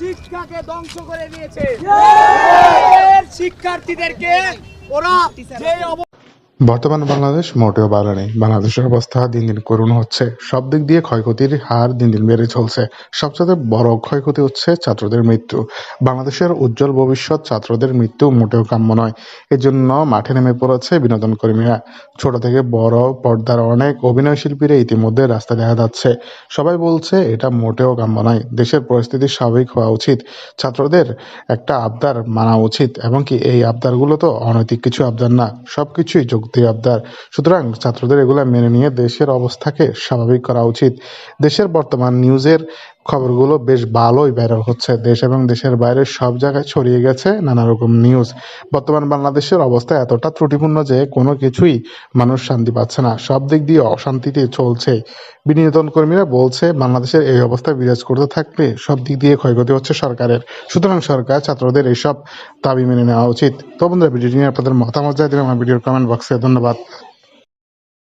শিক্ষাকে ধ্বংস করে দিয়েছে। শিক্ষার্থীদেরকে ওরা যে বর্তমান বাংলাদেশ মোটেও ভালো নেই। বাংলাদেশের অবস্থা দিন দিন করুণ হচ্ছে। সব দিক দিয়ে ক্ষয়ক্ষতির হার দিন দিন বেড়ে চলছে। সবচেয়ে বড় ক্ষয়ক্ষতি হচ্ছে ছাত্রদের মৃত্যু। বাংলাদেশের উজ্জ্বল ভবিষ্যৎ ছাত্রদের মৃত্যু মোটেও কাম্য নয়। এজন্য মাঠে নেমে পড়েছে বিনোদন কর্মীরা। ছোট থেকে বড় পর্দার অনেক অভিনয় শিল্পীরা ইতিমধ্যে রাস্তা দেখা যাচ্ছে। সবাই বলছে এটা মোটেও কাম্য নয়। দেশের পরিস্থিতি স্বাভাবিক হওয়া উচিত। ছাত্রদের একটা আবদার মানা উচিত। এবং কি এই আবদারগুলো তো অনৈতিক কিছু আবদার না। সবকিছুই যুক্তি আবদার। সুতরাং ছাত্রদের এগুলো মেনে নিয়ে দেশের অবস্থাকে স্বাভাবিক করা উচিত। দেশের বর্তমান নিউজের খবরগুলো বেশ ভালোই ভাইরাল হচ্ছে। দেশ এবং দেশের বাইরে সব জায়গায় ছড়িয়ে গেছে নানা রকম নিউজ বর্তমান বাংলাদেশের অবস্থা এতটা ত্রুটিপূর্ণ যে কোনো কিছুই মানুষ শান্তি পাচ্ছে না। সব দিক দিয়ে অশান্তিতে চলছে। বিনোদন কর্মীরা বলছে, বাংলাদেশের এই অবস্থা বিরাজ করতে থাকলে সব দিক দিয়ে ক্ষয়ক্ষতি হচ্ছে সরকারের। সুতরাং সরকার, ছাত্রদের এইসব দাবি মেনে নেওয়া উচিত। তো বন্ধুরা, ভিডিওটি নিয়ে আপনাদের মতামত জানিয়ে আমার ভিডিওর কমেন্ট বক্সে ধন্যবাদ।